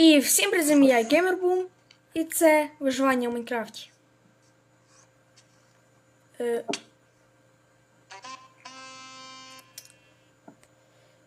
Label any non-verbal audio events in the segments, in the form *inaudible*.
І всім привіт, я Геймербум, і це виживання в Майнкрафті. Е...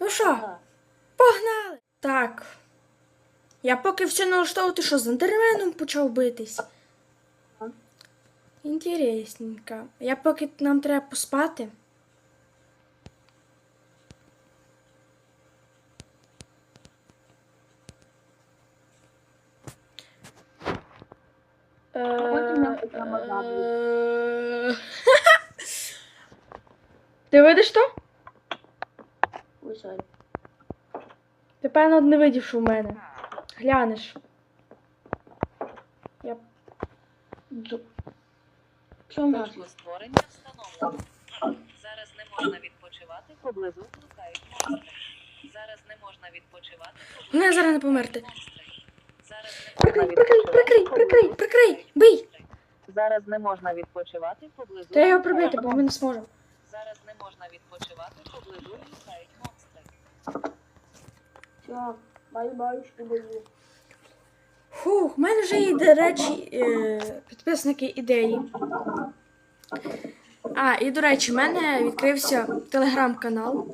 Ну що, погнали! Так. Я поки все налаштовувати, що з андерменом почав битись. Інтересненько. Я поки нам треба поспати. Потім нам намазали. Е, *laughs* Ти видиш то? Ой. Ти певно не видів, що в мене. Глянеш. Я... Що в нас? Створення встановлено. Зараз не можна відпочивати поблизу блукають монстри. Зараз не можна відпочивати Мене зараз не померти. монстри. Прикрий, прикрий, прикрий, прикрий, прикрий, бий! Зараз не можна відпочивати поблизу. Та я його прибити, бо ми не зможемо. Зараз не можна відпочивати поблизу блукають монстри. Все, бай-бай, шкодую. Фух, в мене вже є, до речі, е, підписники ідеї. А, і до речі, в мене відкрився телеграм-канал.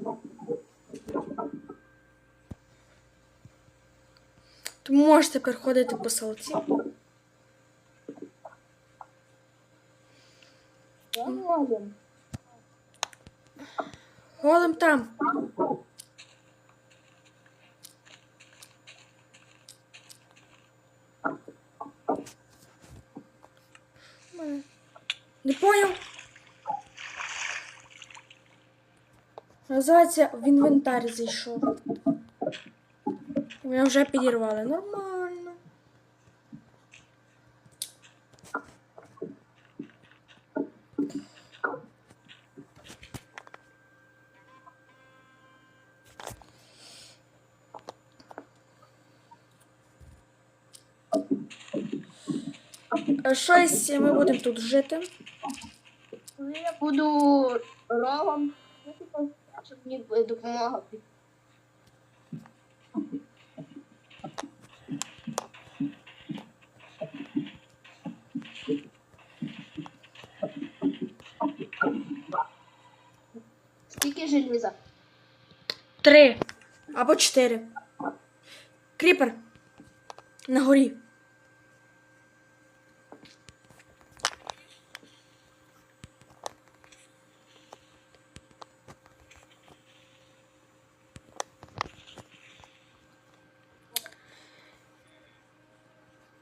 Тому можете переходити по голим. Голим там. Не поняв. Називається в інвентар зайшов. Мене вже підірвали. Нормально. Е, Щось ми будемо тут жити. Коли я буду рогом, я типу, щоб мені допомога. Три або чотири. Кріпер. На горі.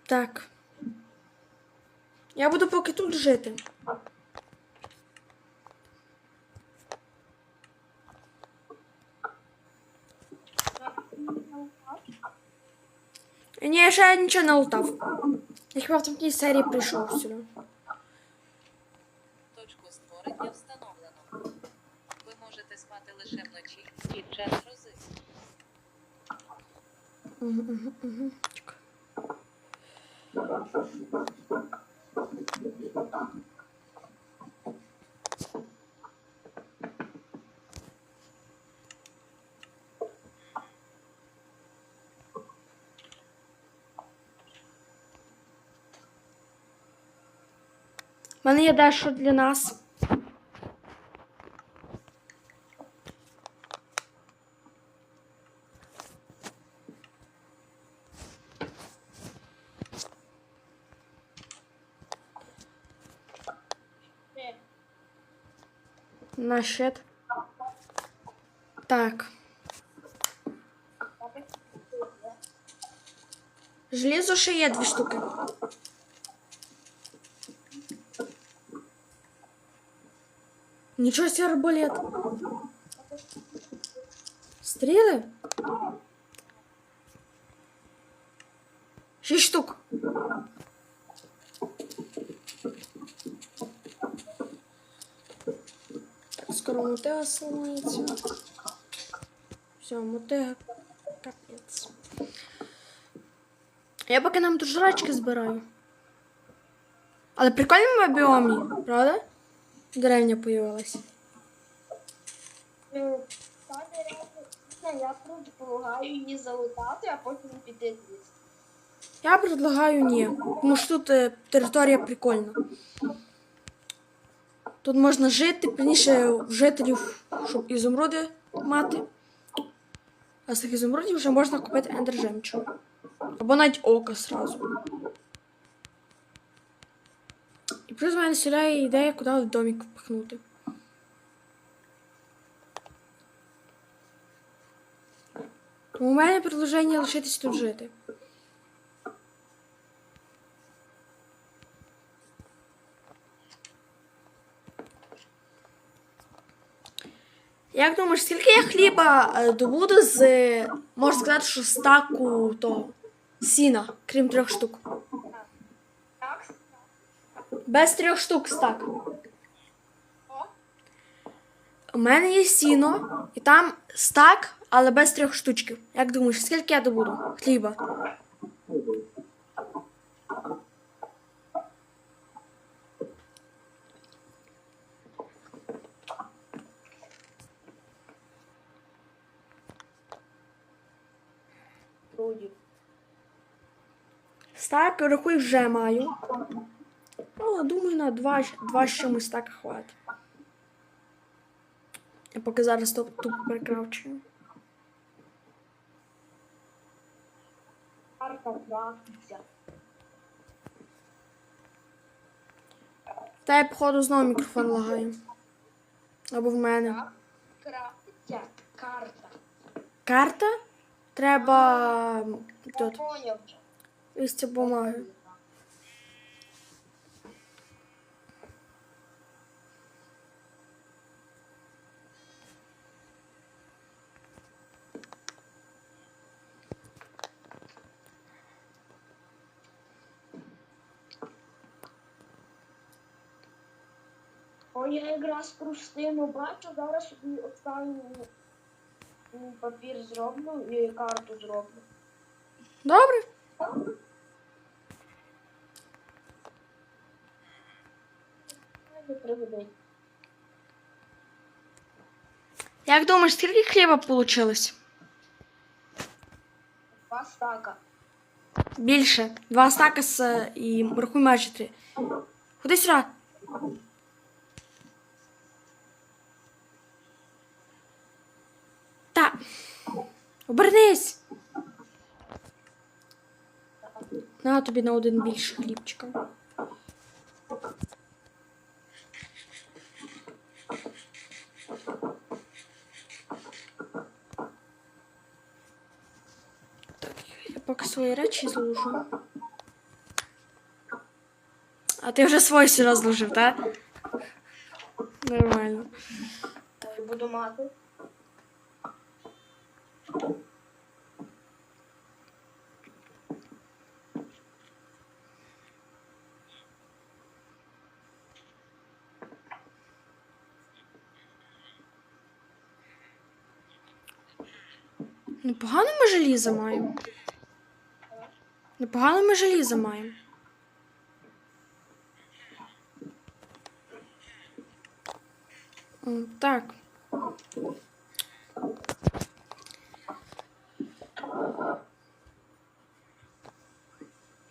Так. Я буду поки тут жити. Ні, я ще нічого не лутав. Я хіба в такій серії прийшов сюди. Точку створення встановлено. Ви можете спати лише вночі під час грози. Угу, угу, угу. У мене є дещо для нас. На щит. Так. Желізо ще є дві штуки. Нічого себе арбалет. Стріли? Шість штук. Так, скоро мотега сломається. Все, мотега. Капець. Я поки нам тут жрачки збираю. Але прикольно в біомі, правда? Деревня появилась. Ну, та деревня, я просто допомагаю її залутати, а потім піти звідси. Я предлагаю ні. Тому що тут е, територія прикольна. Тут можна жити, пізніше жителів, щоб ізумруди мати. А з цих ізумрудів вже можна купити ендер жемчуг. Або навіть око сразу. І плюс мене сідає ідея, куди в домик впихнути. У мене предложення лишитись тут жити. Як думаєш, скільки я хліба е, добуду з, е, можна сказати, що стаку того сіна, крім трьох штук? Без трьох штук стак. У мене є сіно, і там стак, але без трьох штучків. Як думаєш, скільки я добуду хліба? Стак, рахуй, вже маю. Ну, думаю, на два, два з чимось так хватить. Я поки зараз тупо крафтиться. Та я, походу, знову мікрофон лагає. Або в мене. Карта. Карта? Треба тут листя бумаги. Я якраз простину бачу, зараз собі останній папір зроблю і карту зроблю. Добре? Пригодить. Як думаєш, скільки хліба вийшло? Два стака. Більше. Два стака з е, і рахуй майже три. Ходи сюди. Та. Обернись. На тобі на один більше хлібчика. Так, я поки свої речі зложу. А ти вже свої сюди зложив, так? Нормально. Та й буду мати. Непогано ми желіза маємо. Непогано ми желіза маємо. Так.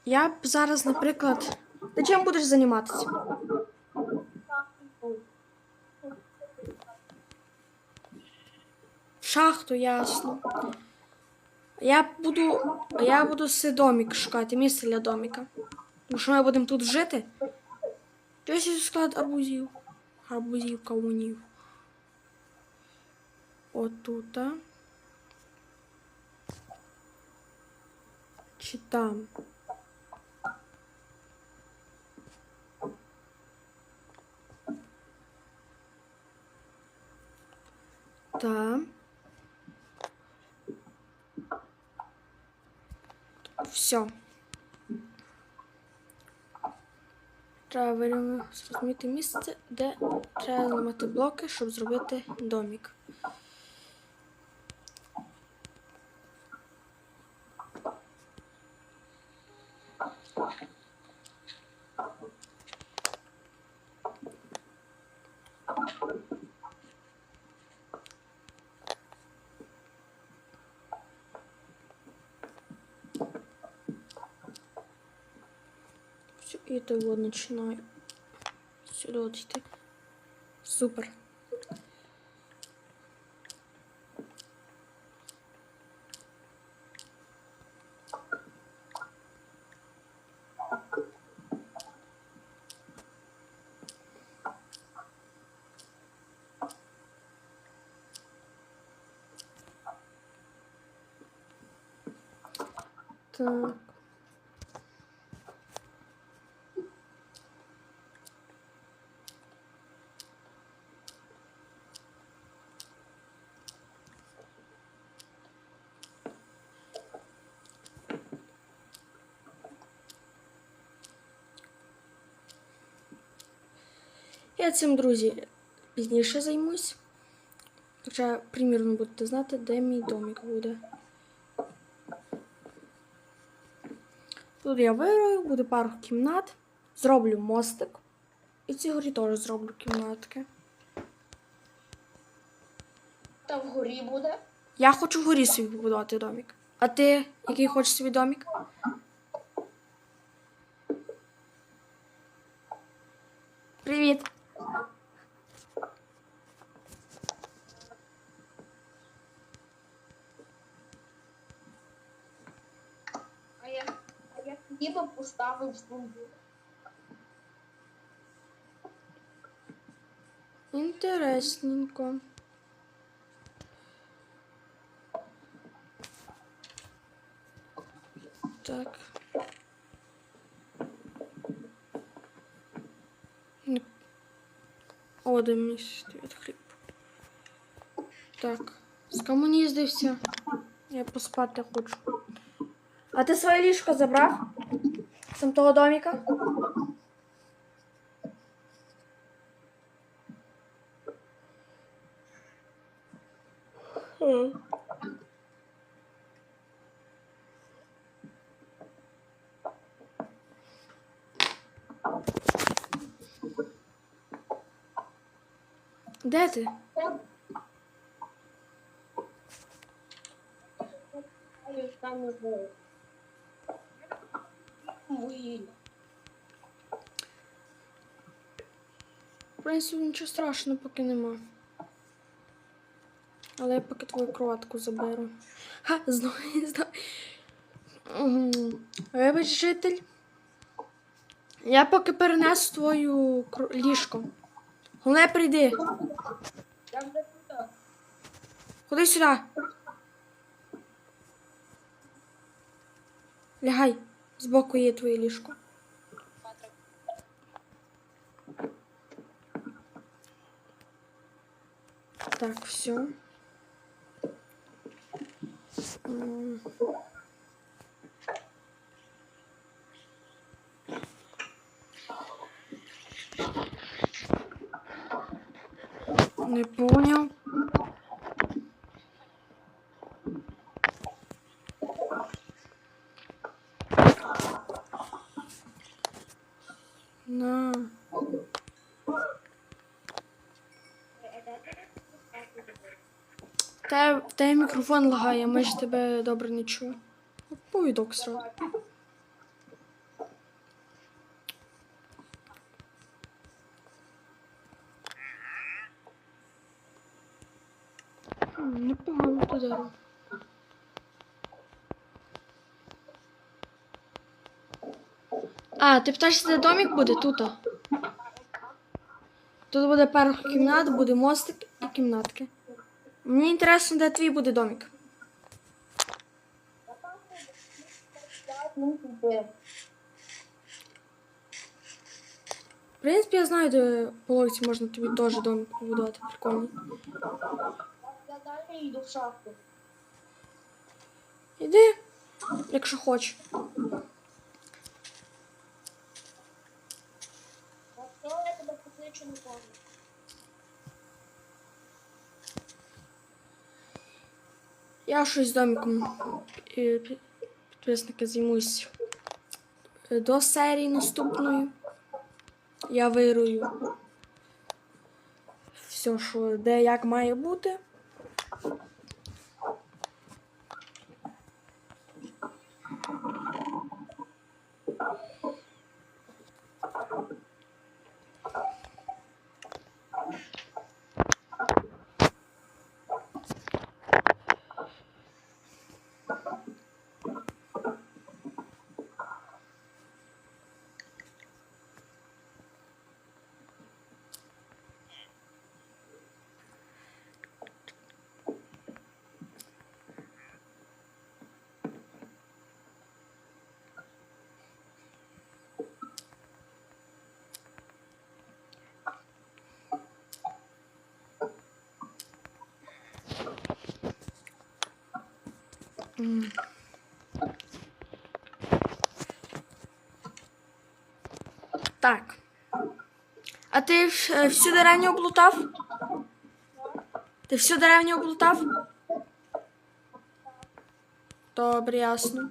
Я б зараз, наприклад. Ти чим будеш займатися? Шахту, ясно. Я буду. Я буду си домик шукати, місце для доміка. Тому що ми будемо тут жити. Ось склад арбузів. Арбузів, кавунів. Отут. а. Чи там? Там. Все. Треба вирівняти місце, де треба зламати блоки, щоб зробити домик. І то вот починаю. Сюди от йти. Супер. Так. Я цим, друзі, пізніше займусь. Хоча примірно будете знати, де мій домик буде. Тут я вирою, буде пару кімнат, зроблю мостик. І в цій горі теж зроблю кімнатки. Та вгорі буде. Я хочу вгорі собі побудувати домик. А ти який хочеш собі домик? Привіт. А я, а я хліба поставив службу. Інтересненько. Так. Не- О, де мені стоїть хліб. Так. Скомуніздився. Я поспати хочу. А ти своє ліжко забрав? Сам того доміка? Хм. Де ти? Там не знаю. Вугілля. В принципі, нічого страшного поки нема. Але я поки твою кроватку заберу. Ха, знову, знову. Вибач, житель. Я поки перенесу твою ліжко. Головне, прийди. Ходи сюди. Лягай. Збоку є твоє ліжко. Так, все. Не понял. Тебе мікрофон лагає, ж тебе добре не чуємо. Повідок сразу. Непогано то. А, ти питаєшся, де домик буде? Тут. Тут буде пару кімнат, буде мостик і кімнатки. Мені інтересно, де твій буде домик. Ну, туди. В принципі, я знаю, де по логіці можна тобі теж домик побудувати. Прикольний. Я далі йду в шахту. Іди, якщо хочеш. А що я тебе покличу не можу? Я щось з домиком е, підписники займусь е, до серії наступної. Я вирую все, що де як має бути. Так. А ти е, всю деревню облутав? Ти всю деревню облутав? Добре, ясно.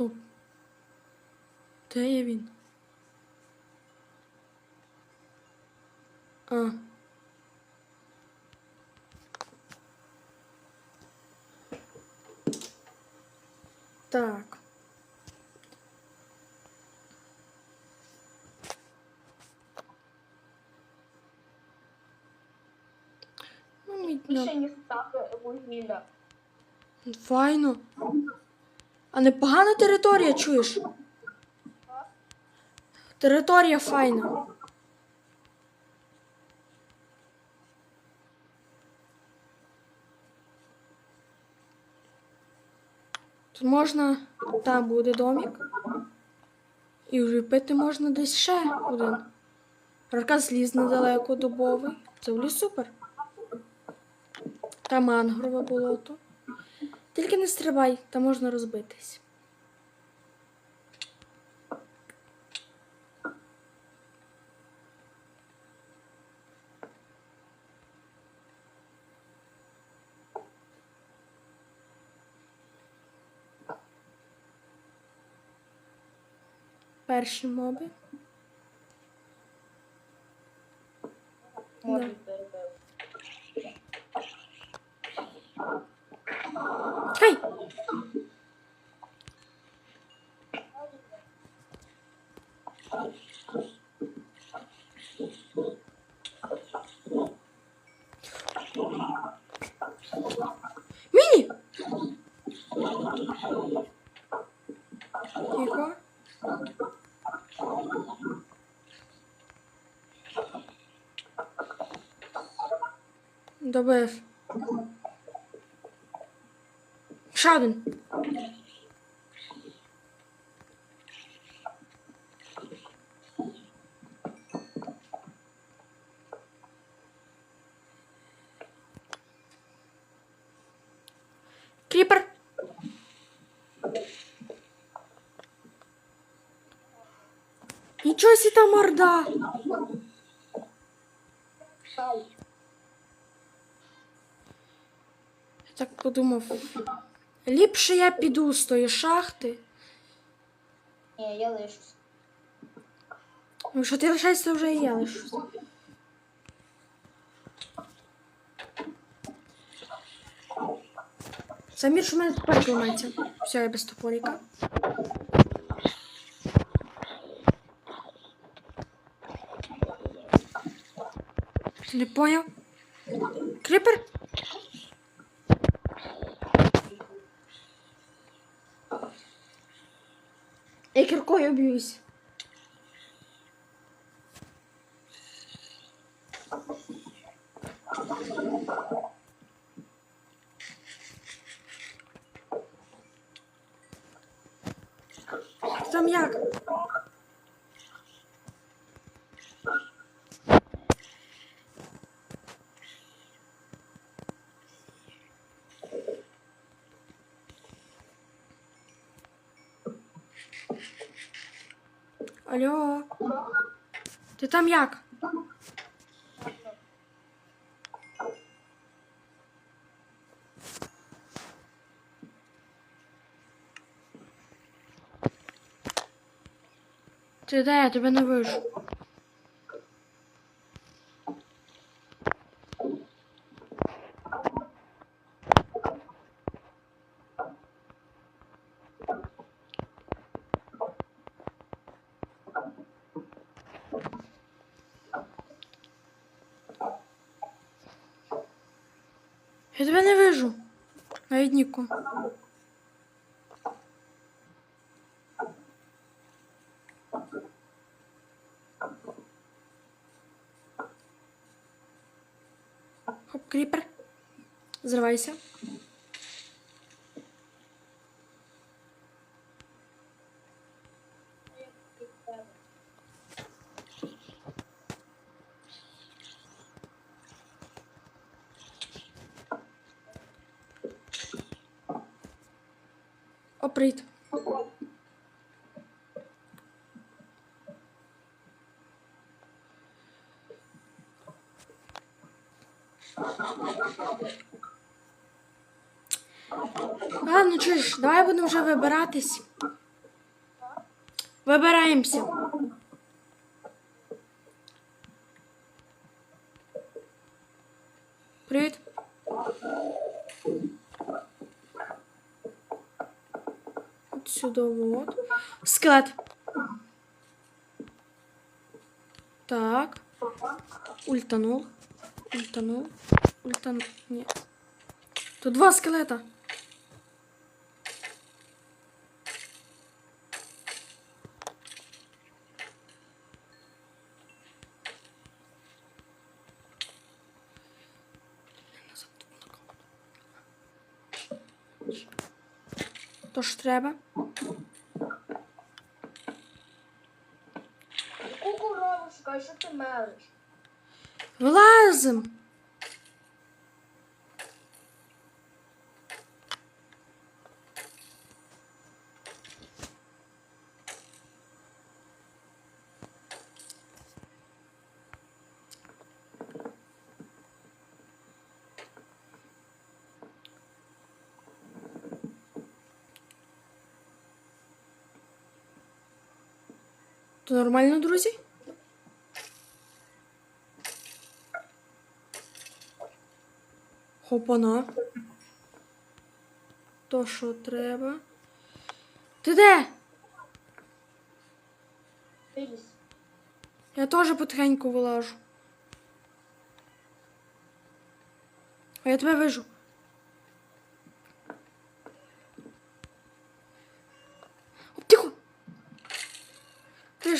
Стоп. Де є він? А. Так. Ну, мідь на- Більше ніж так вугілля. Файно. А непогана територія, чуєш? Територія файна. Тут можна. Там буде домик. І вже можна десь ще один. Ліс недалеко дубовий. Це в ліс супер. Та мангрове болото. Тільки не стрибай, там можна розбитись. Перші моби. Може, перебив. Хай! Міні! Тихо. Добив. Ще один. Кріпер. Нічого там морда. Я так подумав. Ліпше я піду з тої шахти. Ні, я лишусь. Ну, що ти лишаєшся вже і я лишусь. Самір, що в мене тепер ламається. Все, я без топорика. Не поняв. Кріпер? Я кіркою б'юсь. Там як? Алло. Ти там як? Ти де? Я тебе не вижу. Навіть Ніку. Хоп, кріпер. Зривайся. О, привіт. Ладно, чуєш, давай будемо вже вибиратись. Вибираємося. Привіт. От сюди вот. Скелет. Так. Ультанул. Ультанул. Ультанул. Нет. Тут два скелета. То ж треба. Яку корову шукаєш, що ти мелиш? Вилазим. Нормально, друзі? Хопана. То, що треба. Ти де? Виліз. Я теж потихеньку вилажу. А я тебе вижу.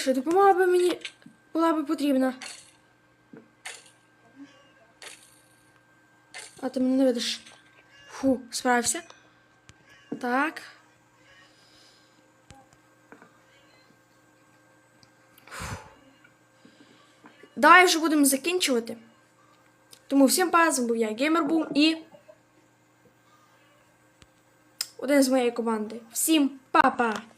Що, допомога би мені була би потрібна. А ти мене не видиш. Фу, справився. Так. Давай вже будемо закінчувати. Тому всім па, з вами був я, Геймербум і один з моєї команди. Всім па-па!